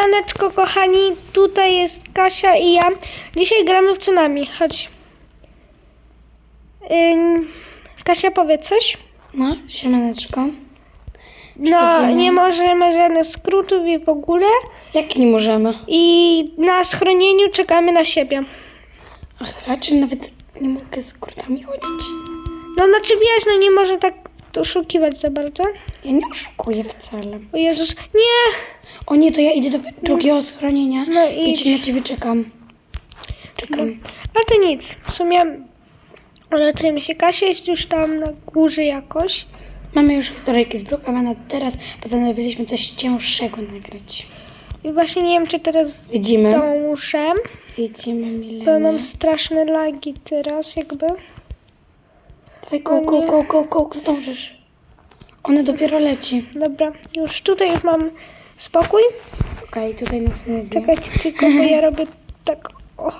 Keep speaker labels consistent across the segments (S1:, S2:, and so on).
S1: Siemaneczko, kochani, tutaj jest Kasia i ja. Dzisiaj gramy w Tsunami, chodź. Ym, Kasia, powiedz coś.
S2: No, siemaneczko.
S1: No, nie możemy żadnych skrótów i w ogóle.
S2: Jak nie możemy?
S1: I na schronieniu czekamy na siebie.
S2: Aha, czy nawet nie mogę z kurtami chodzić?
S1: No, znaczy wiesz, no nie można tak oszukiwać za bardzo.
S2: Ja nie oszukuję wcale.
S1: O Jezus, nie!
S2: O nie, to ja idę do drugiego schronienia.
S1: No
S2: Wiecie,
S1: idź.
S2: na ciebie czekam. Czekam.
S1: Ale to nic, w sumie leczymy się. Kasia jest już tam na górze jakoś.
S2: Mamy już historyjki z Brookhamena. Teraz postanowiliśmy coś cięższego nagrać.
S1: I właśnie nie wiem, czy teraz
S2: Widzimy.
S1: zdążę.
S2: Widzimy
S1: Bo mam straszne lagi teraz, jakby.
S2: Dawaj, koł, koł, koł, koł, koł, zdążysz. Ona dopiero leci.
S1: Dobra, już tutaj już mam spokój.
S2: Okej, tutaj nas nie zje.
S1: Czekajcie tylko, bo ja robię tak. O,
S2: O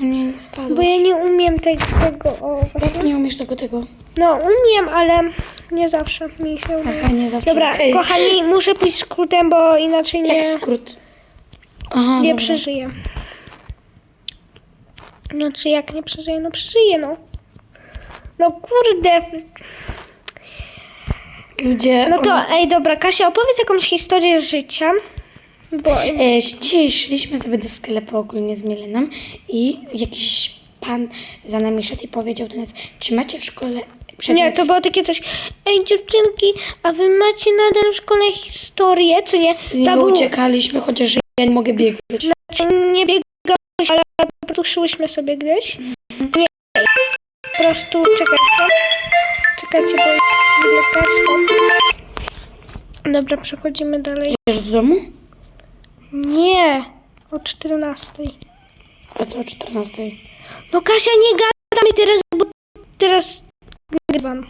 S2: nie, nie spadł.
S1: bo ja nie umiem tego. tego o,
S2: Jak
S1: właśnie.
S2: nie umiesz tego, tego?
S1: No, umiem, ale nie zawsze mi się.
S2: Aha, nie zawsze.
S1: Dobra,
S2: Okej.
S1: kochani, muszę pójść skrótem, bo inaczej nie,
S2: Jak skrót? Aha,
S1: nie
S2: dobra.
S1: przeżyję. No, czy jak nie przeżyję? No, przeżyję, no. No, kurde.
S2: Ludzie...
S1: No to, ej, dobra, Kasia, opowiedz jakąś historię życia. Bo
S2: E, dzisiaj szliśmy sobie do sklepu ogólnie z Mileną i jakiś pan za nami szedł i powiedział do nas, czy macie w szkole przedmiot...
S1: Nie, to było takie coś. Ej, dziewczynki, a wy macie nadal w szkole historię, co nie?
S2: I my uciekaliśmy, chociaż ja nie mogę biegać.
S1: znaczy, nie biegałeś, ale po prostu szłyśmy sobie gdzieś. Prostu czekajcie. Czekajcie, bo jest lekarstwo. Dobra, przechodzimy dalej.
S2: Idziesz do domu?
S1: Nie, o 14.
S2: A co o 14?
S1: No Kasia, nie gadamy teraz, bo teraz nagrywam.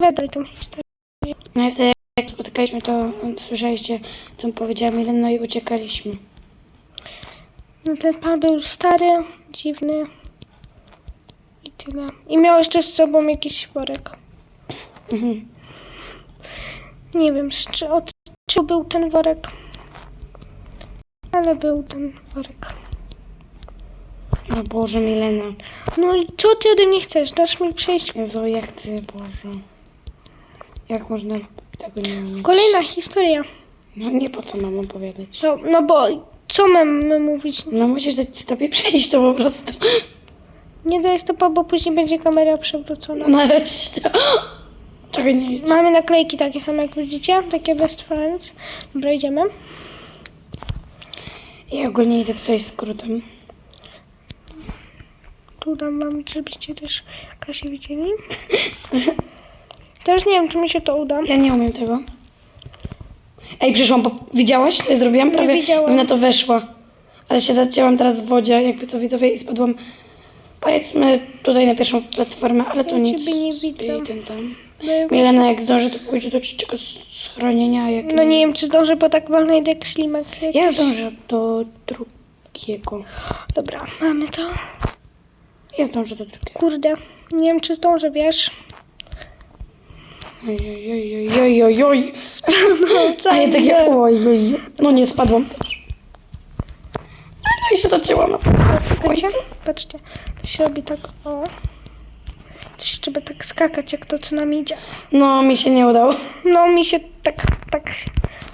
S1: No dalej tą historię.
S2: No i wtedy jak spotykaliśmy, to słyszeliście, co powiedziała Milena, no i uciekaliśmy.
S1: No ten pan był stary, dziwny i tyle. I miał jeszcze z sobą jakiś worek. Nie wiem, czy, od czego był ten worek. Ale był ten worek.
S2: O Boże, Milena.
S1: No i co ty ode mnie chcesz? Dasz mi przejść?
S2: Jezu, jak ty, Boże. Jak można tego nie umieć?
S1: Kolejna historia.
S2: No nie po co mam opowiadać.
S1: No, no bo co mamy mówić?
S2: No musisz dać sobie przejść to po prostu.
S1: Nie daj stopa, bo później będzie kamera przewrócona.
S2: Nareszcie. Czekaj, nie idź.
S1: Mamy naklejki takie same jak widzicie, takie best friends. Dobra, idziemy.
S2: Ja ogólnie idę tutaj skrótem.
S1: Tu dam wam, żebyście też Kasię widzieli. Też nie wiem, czy mi się to uda.
S2: Ja nie umiem tego. Ej, przyszłam, bo widziałaś, co ja zrobiłam? Prawie
S1: widziałam.
S2: bym na to weszła. Ale się zacięłam teraz w wodzie, jakby co widzowie, i spadłam, powiedzmy, tutaj na pierwszą platformę, ale to
S1: Ja
S2: nic.
S1: ciebie nie widzę.
S2: Idę tam.
S1: No,
S2: Milena, jak zdąży, to pójdzie do trzeciego schronienia, jak
S1: no nie wiem, czy zdążę, bo tak wolno idę jak ślimak.
S2: Ja zdążę do drugiego.
S1: Dobra, mamy to.
S2: Ja zdążę do drugiego.
S1: Kurde, nie wiem, czy zdążę, wiesz.
S2: Oj, oj, oj, oj, oj.
S1: Co
S2: A ja takie, oj, oj. No nie, spadłam też. No i się zacięłam.
S1: Patrzcie, patrzcie, to się robi tak, o. To się trzeba tak skakać, jak to co nam idzie.
S2: No, mi się nie udało.
S1: No mi się tak, tak,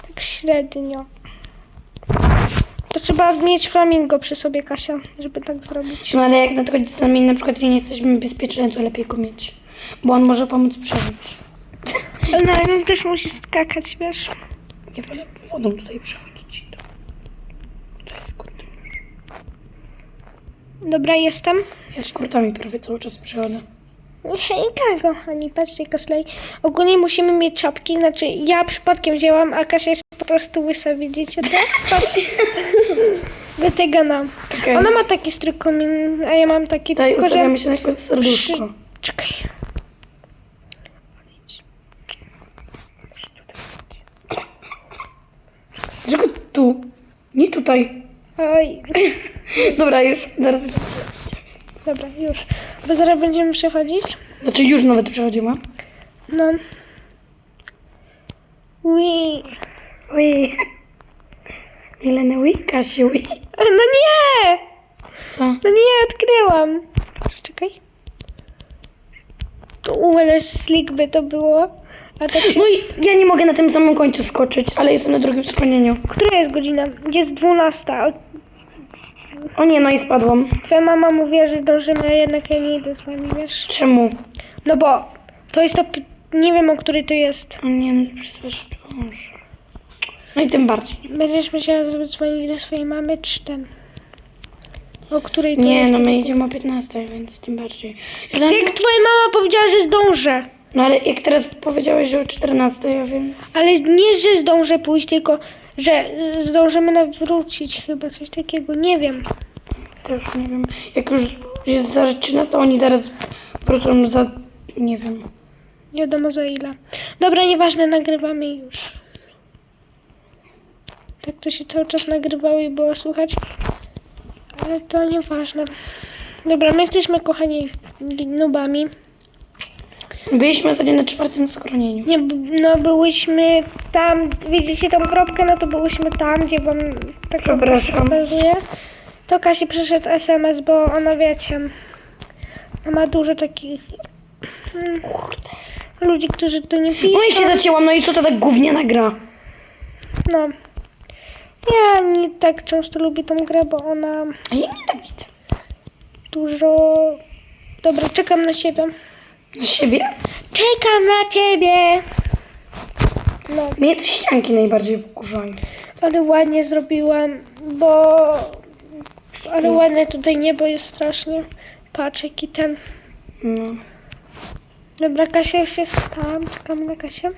S1: tak średnio. To trzeba mieć flamingo przy sobie, Kasia, żeby tak zrobić.
S2: No ale jak nadchodzi z nami na przykład nie jesteśmy bezpieczni, to lepiej go mieć. Bo on może pomóc przeżyć.
S1: No ale on też musi skakać, wiesz.
S2: Ja wolę wodą tutaj przechodzić. To, jest skrótem już.
S1: Dobra, jestem.
S2: Ja skrótami prawie cały czas przechodzę.
S1: Hejka, kochani, patrzcie, Koslej. Ogólnie musimy mieć czapki, znaczy ja przypadkiem wzięłam, a Kasia jest po prostu łysa, widzicie to? Patrzcie. Dlatego no.
S2: Okej.
S1: Ona ma taki strój komin, a ja mam taki
S2: Tutaj
S1: tylko, że...
S2: ustawiamy się na jakieś serduszko.
S1: Czekaj.
S2: Dlaczego tu? Nie tutaj.
S1: Oj,
S2: Dobra, już zaraz będziemy
S1: dobra, już. Bo zaraz będziemy przechodzić.
S2: Znaczy już nawet przechodzimy.
S1: No. Ui.
S2: Oj. Milena ui, Kasiu ui.
S1: No nie!
S2: Co?
S1: No nie, odkryłam. Czekaj. U, ale slick by to było. A tak się...
S2: No i ja nie mogę na tym samym końcu skoczyć, ale jestem na drugim schronieniu.
S1: Która jest godzina? Jest dwunasta.
S2: O nie, no i spadłam.
S1: Twoja mama mówiła, że dążymy, a jednak ja nie idę z wami, wiesz?
S2: Czemu?
S1: No bo to jest to... p- Nie wiem, o której to jest.
S2: O nie, no przecież Boże. No i tym bardziej.
S1: Będziesz musiała zadzwonić do swojej mamy, czy ten... O której to
S2: Nie,
S1: jest?
S2: no my idziemy o 15, więc tym bardziej. Ja
S1: Jak twoja mama powiedziała, że zdążę.
S2: No ale jak teraz powiedziałeś, że o 14, ja więc...
S1: Ale nie, że zdążę pójść, tylko że zdążymy nawrócić chyba, coś takiego. Nie wiem.
S2: Też nie wiem. Jak już jest za 13, oni zaraz wrócą za... nie wiem.
S1: Nie wiadomo za ile. Dobra, nieważne, nagrywamy już. Tak to się cały czas nagrywało i było słychać. Ale to nieważne. Dobra, my jesteśmy kochani nubami.
S2: Byliśmy ostatnio na czwartym schronieniu.
S1: Nie, b- no byłyśmy tam, widzicie tą kropkę, no to byłyśmy tam, gdzie wam tak
S2: Przepraszam.
S1: pokazuję. To Kasi przyszedł SMS, bo ona wiecie, ona ma dużo takich mm, ludzi, którzy to nie piszą.
S2: No i się zacięłam, no i co to tak gówniana gra?
S1: No. Ja nie tak często lubię tą grę, bo ona
S2: A ja nie tak widzę.
S1: dużo... Dobra, czekam na siebie.
S2: Na siebie?
S1: Czekam na ciebie! No,
S2: Mnie te ścianki najbardziej wkurzają.
S1: ale ładnie zrobiłam, bo... Ale ładne tutaj niebo jest strasznie. Patrz, jaki ten...
S2: No.
S1: Dobra, Kasia już jest tam. Czekam na Kasię.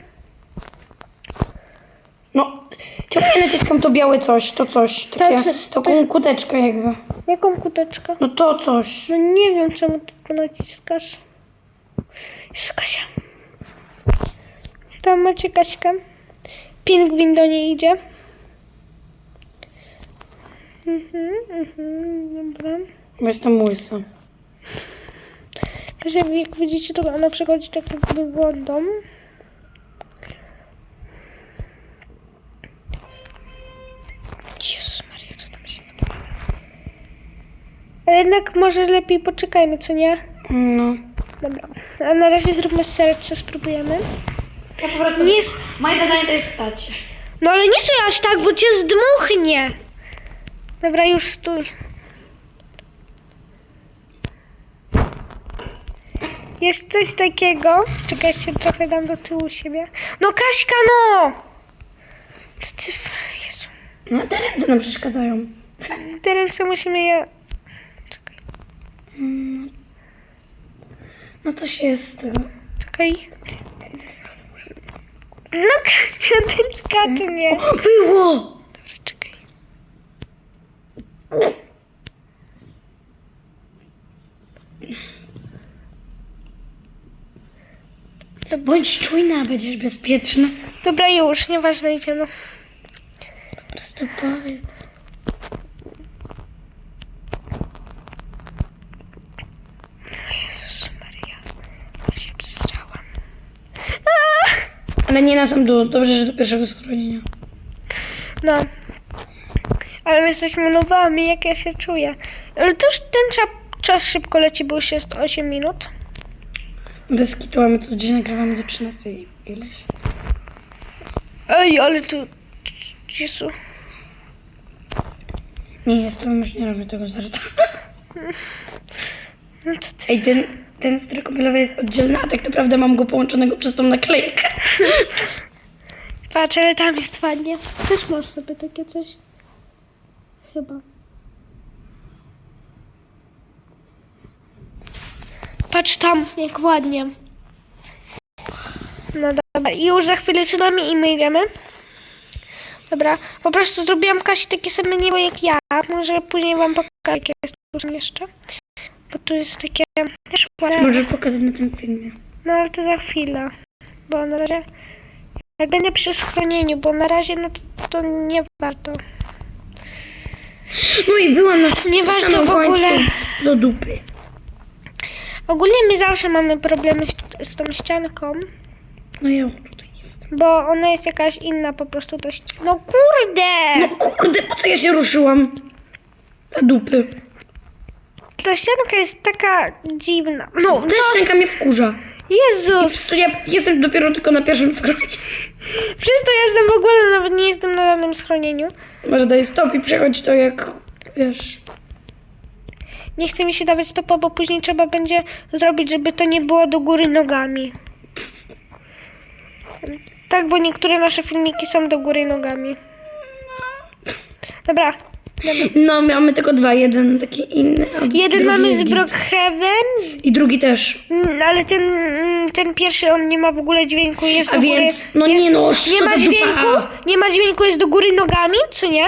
S2: No, czemu ja naciskam to białe coś, to coś, takie,
S1: co-
S2: taką kuteczkę jakby.
S1: Jaką kuteczkę?
S2: No to coś.
S1: No nie wiem, czemu ty to naciskasz. Jest Kasia. Tam macie Kaśkę. Pingwin do niej idzie. Mhm, mhm, dobra.
S2: Bo jestem łysa.
S1: Kasia, jak widzicie, to ona przechodzi tak jakby wodą. Jezus Maria, co tam się... Ale jednak może lepiej poczekajmy, co nie?
S2: No.
S1: Dobra. A na razie zróbmy serce, spróbujemy.
S2: Ja po prostu...
S1: Nie,
S2: Moje zadanie to jest stać.
S1: no ale nie stój aż tak, bo cię zdmuchnie. Dobra, już stój. Jest coś takiego. Czekajcie, trochę dam do tyłu siebie. No Kaśka, no! Co Ty, Jezu.
S2: No te ręce nam przeszkadzają.
S1: Te ręce musimy je...
S2: Mm. No coś jest.
S1: Czekaj. No ty skacze nie.
S2: Było!
S1: Dobra, czekaj.
S2: Bądź czujna, będziesz bezpieczna.
S1: Dobra, już, nieważne, idziemy.
S2: Po prostu powiedz.
S1: Jezus Maria, ja się przestrzałam.
S2: Ale nie na sam dół. Dobrze, że do pierwszego schronienia.
S1: No. Ale my jesteśmy nowami, jak ja się czuję. Ale to już ten cza- czas szybko leci, bo już jest 8 minut.
S2: Bez kitu, a my to dziś nagrywamy do 13 i ileś.
S1: Ej, ale tu... Jezu.
S2: Nie, ja z tobą już nie robię tego serca.
S1: No to ty...
S2: Ej, ten, ten strój kąpielowy jest oddzielny, a tak naprawdę mam go połączonego przez tą naklejkę.
S1: Patrz, ale tam jest ładnie. Też masz sobie takie coś. Chyba. Patrz tam, jak ładnie. No dobra, i już za chwilę czynamy i my idziemy. Dobra, po prostu zrobiłam Kasi takie same niebo jak ja. Może później wam pokażę, jakie jest tu jeszcze. Bo tu jest takie też ładne.
S2: możesz pokazać na tym filmie?
S1: No ale to za chwilę. Bo na razie. Jak będę przy schronieniu, bo na razie no to, to nie warto.
S2: No i byłam na
S1: Nieważne
S2: samym
S1: w ogóle.
S2: do dupy.
S1: Ogólnie my zawsze mamy problemy z, z tą ścianką.
S2: No ja tutaj.
S1: Bo ona jest jakaś inna po prostu też. No kurde!
S2: No kurde, po co ja się ruszyłam? Na dupy.
S1: Ta ścianka jest taka dziwna. No,
S2: Ta szczęka mnie wkurza.
S1: Jezus!
S2: To ja jestem dopiero tylko na pierwszym skronie.
S1: Przez to ja jestem w ogóle, nawet nie jestem na żadnym schronieniu.
S2: Może daj stop i przechodź to jak, wiesz...
S1: Nie chce mi się dawać stopa, bo później trzeba będzie zrobić, żeby to nie było do góry nogami. Tak, bo niektóre nasze filmiki są do góry nogami. Dobra.
S2: No, mamy tylko dwa. Jeden taki inny, a
S1: Jeden
S2: drugi
S1: mamy
S2: jest
S1: z
S2: git.
S1: Brookhaven,
S2: I drugi też.
S1: mm, ale ten, mm, ten pierwszy on nie ma w ogóle dźwięku, jest
S2: A
S1: do góry.
S2: więc, no
S1: jest,
S2: nie no,
S1: Nie
S2: co
S1: ma
S2: za
S1: dźwięku,
S2: dupa.
S1: nie ma dźwięku, jest do góry nogami, co nie?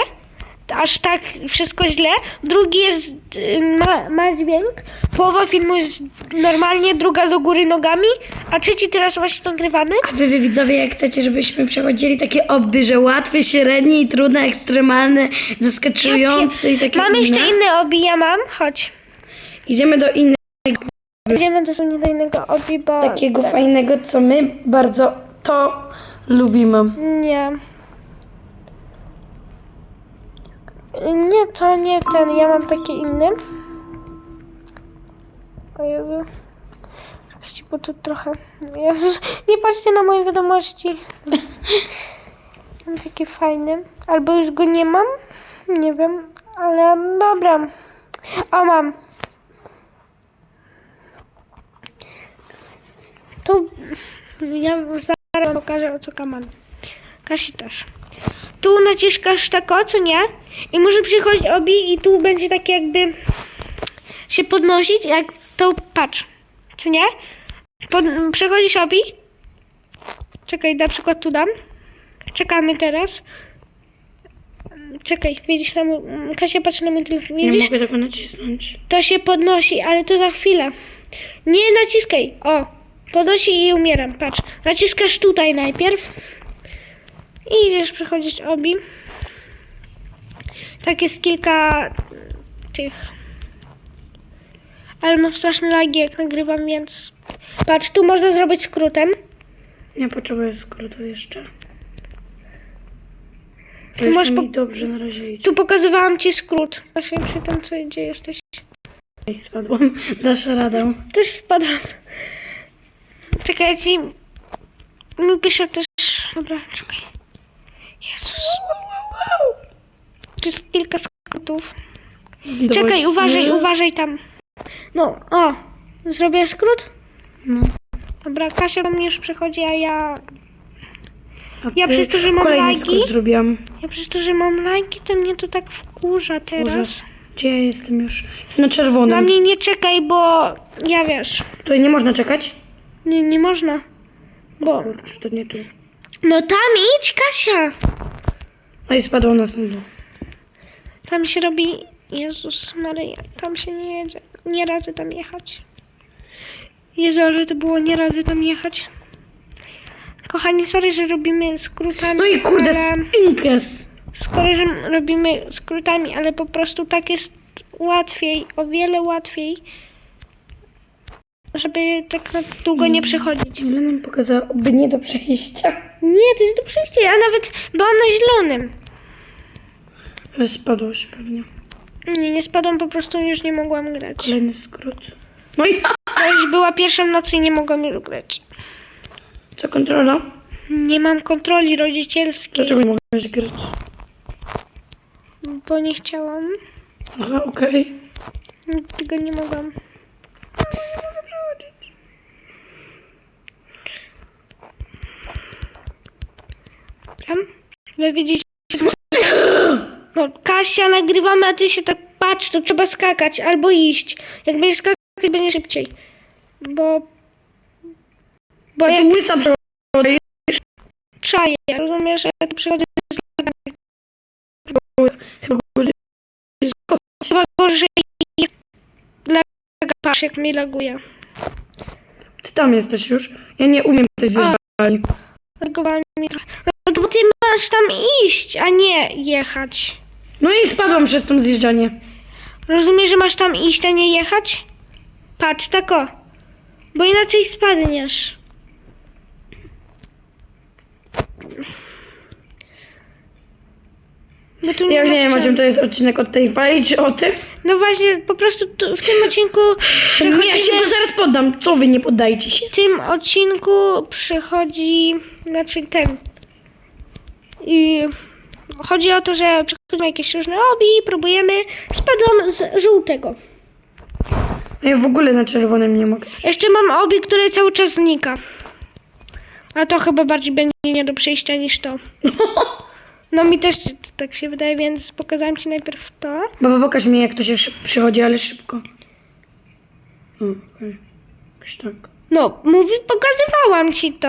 S1: Aż tak wszystko źle. Drugi jest, y, ma, ma dźwięk. Połowa filmu jest normalnie, druga do góry nogami, a trzeci teraz właśnie nagrywamy.
S2: A wy, wy widzowie, jak chcecie, żebyśmy przechodzili takie obby, że łatwy, średni, trudny, ekstremalny, zaskakujący i takie
S1: Mamy
S2: inne.
S1: jeszcze inne obi, ja mam. Chodź.
S2: Idziemy do innego,
S1: Idziemy dosłownie do innego obi, bo...
S2: takiego fajnego, co my bardzo to lubimy.
S1: Nie. Nie, to nie ten. Ja mam taki inny. O Jezu. Czekajcie, bo tu trochę... Jezus, nie patrzcie na moje wiadomości. Mam taki fajny. Albo już go nie mam. Nie wiem, ale dobra. O, mam. Tu ja zaraz pokażę o co kaman. Kasi też. Tu naciskasz tak o, co nie? I może przychodzić obi i tu będzie takie jakby się podnosić, jak to patrz. Co nie? Pod, przechodzisz obi. Czekaj, na przykład tu dam. Czekamy teraz. Czekaj, widzisz na mój... Kasia patrzy na mój telefon.
S2: Nie
S1: Widzisz?
S2: mogę tego nacisnąć.
S1: To się podnosi, ale to za chwilę. Nie naciskaj. O, podnosi i umieram. Patrz. Naciskasz tutaj najpierw. I idziesz przechodzić obi. Tak jest kilka tych. Ale mam straszne lagi jak nagrywam, więc... Patrz, tu można zrobić skrótem.
S2: Ja potrzebuję skrótu jeszcze. To jeszcze
S1: masz po-
S2: dobrze na razie idzie.
S1: Tu pokazywałam ci skrót. Właśnie przy tym, co, gdzie jesteś.
S2: Ej, Spadłam. Dasz radę.
S1: Też spadam. Czekaj, ci... Mi pisze też... Dobra, czekaj. Jezus. Tu jest kilka skrótów. Czekaj,
S2: Właśnie.
S1: uważaj, uważaj tam. No, o. Zrobię skrót?
S2: No.
S1: Dobra, Kasia do mnie już przychodzi, a ja...
S2: A
S1: Ja przez to, że mam
S2: Kolejny
S1: lagi?
S2: skrót zrobiłam.
S1: Ja przez to, że mam lajki, to mnie to tak wkurza teraz.
S2: Boże, Gdzie ja jestem już? Jestem na
S1: Na
S2: czerwonym.
S1: mnie nie czekaj, bo ja wiesz,
S2: Tutaj nie można czekać?
S1: nie, nie można. Bo...
S2: Kurczę, to nie tu.
S1: No tam idź, Kasia!
S2: No i spadło na sam.
S1: Tam się robi. Jezus Maryja, tam się nie jedzie. Nie radzę tam jechać. Jezu, ale to było nie radzę tam jechać. Kochani, sorry, że robimy skrótami.
S2: No i kurde,
S1: ale...
S2: Inkes.
S1: Sorry, że robimy skrótami, ale po prostu tak jest łatwiej, o wiele łatwiej, żeby tak na długo nie przechodzić.
S2: Ile nam pokazało, by nie do przejścia.
S1: Nie, to jest do przejścia. Ja nawet byłam na zielonym.
S2: Ale spadło się pewnie.
S1: Nie, nie spadłam, po prostu już nie mogłam grać.
S2: Kolejny skrót. No i
S1: Ja już była pierwsza noc i nie mogłam już grać.
S2: co kontrola?
S1: Nie mam kontroli rodzicielskiej,
S2: Dlaczego nie mogłeś grać?
S1: bo nie chciałam.
S2: Aha, okej.
S1: Tego nie mogłam. Dobra. Wy widzicie... Kasia, nagrywamy, a ty się tak patrz, to trzeba skakać albo iść. Jak będziesz skakać, będzie szybciej. Bo... Bo jak
S2: tu łysa przechodzi.
S1: czaję, rozumiesz, ja tu przychodzę Chyba gorzej laga, patrz jak mi laguje.
S2: Ty tam jesteś już. Ja nie umiem tej zjeżdżalni.
S1: Lagowała mi trochę. No to bo ty masz tam iść, a nie jechać.
S2: No i spadłam przez tą zjeżdżalnię.
S1: Rozumiesz, że masz tam iść, a nie jechać? Patrz, tak o. Bo inaczej spadniesz. Bo tu
S2: Ja już nie wiem, o czym to jest odcinek od tej fali, czy o tym.
S1: No właśnie, po prostu tu, w tym odcinku
S2: Nie, ja się zaraz poddam. Co wy, nie poddajcie się.
S1: w tym odcinku przychodzi, znaczy ten. I chodzi o to, że przychodzą jakieś różne obi, próbujemy. Spadłam z żółtego.
S2: Ja w ogóle na czerwonym nie mogę.
S1: Jeszcze mam obi, które cały czas znika. A to chyba bardziej będzie nie do przejścia niż to. No mi też tak się wydaje, więc pokazałem ci najpierw to.
S2: Baba, pokaż mi, jak to się szyb- przychodzi, ale szybko. O, okej. Jakoś tak.
S1: No, mówi, pokazywałam ci to.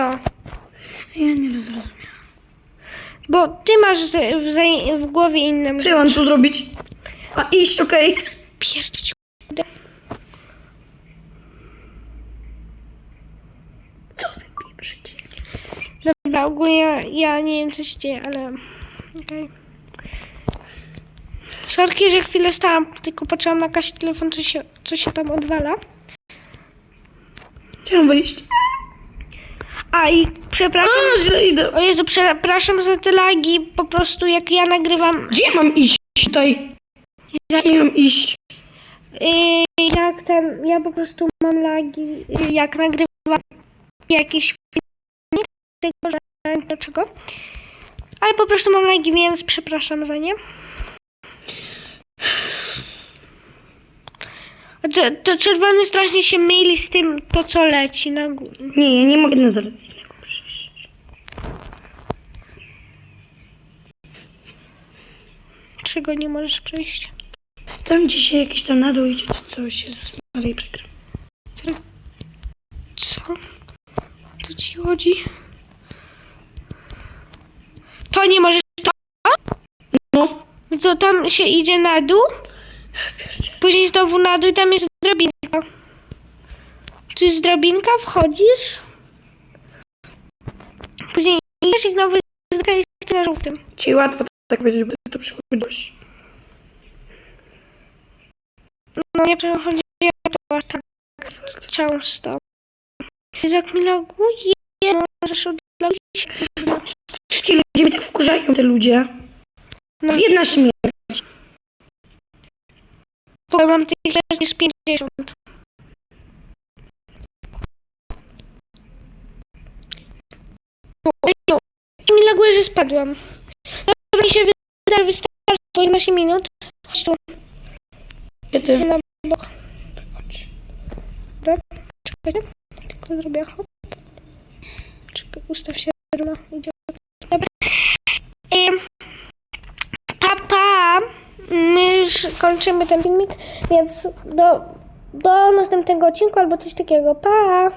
S2: Ja nie zrozumiałam.
S1: Bo ty masz w, w głowie inne
S2: Co ja mam tu zrobić? A iść, okej.
S1: Pierdź.
S2: Co wy pieprzycie?
S1: Dobra, ogólnie ja, ja nie wiem co się dzieje, ale okej. Sorki, że chwilę stałam, tylko patrzyłam na Kasi telefon, co się, co się tam odwala.
S2: Chciałam wyjść.
S1: A i przepraszam,
S2: A, idę.
S1: o Jezu, przepraszam za te lagi, po prostu jak ja nagrywam,
S2: Gdzie ja mam iść tutaj? Gdzie ja mam iść?
S1: yy, jak ten, ja po prostu mam lagi, yy, jak nagrywam jakiś film, nie tego, że dlaczego, ale po prostu mam lagi, więc przepraszam za nie. A To, to czerwony strasznie się myli z tym, to co leci na górę.
S2: Nie, ja nie mogę nadal innego przyjść.
S1: Czego nie możesz przejść?
S2: Tam dzisiaj jakiś tam na dół idzie, czy coś. Jezus Maria, przegram.
S1: Co? Co ci chodzi? To nie możesz.
S2: No.
S1: No To tam się idzie na dół, później znowu na dół i tam jest drabinka. Tu jest drabinka, wchodzisz. Później idziesz i znowu jest na żółtym.
S2: Ci łatwo tak powiedzieć, bo ty tu przychodzisz.
S1: No nie przechodzi to aż tak często. Jak mi laguje, możesz odlagować.
S2: Ci ludzie mnie tak wkurzają, te ludzie.
S1: No.
S2: Jedna śmierć.
S1: Bo mam tych rzeczy z 50. Ojeju, mi laguje, że spadłam. To mi się wydaje, wystarczy 11 minut. Chodź tu
S2: ty?
S1: na bok.
S2: Chodź.
S1: Dobra, czekajcie. Tylko zrobię hop. Czekaj, ustaw się, Runa. Idzie. Dobra. Pa. My już kończymy ten filmik, więc do, do następnego odcinku albo coś takiego. Pa!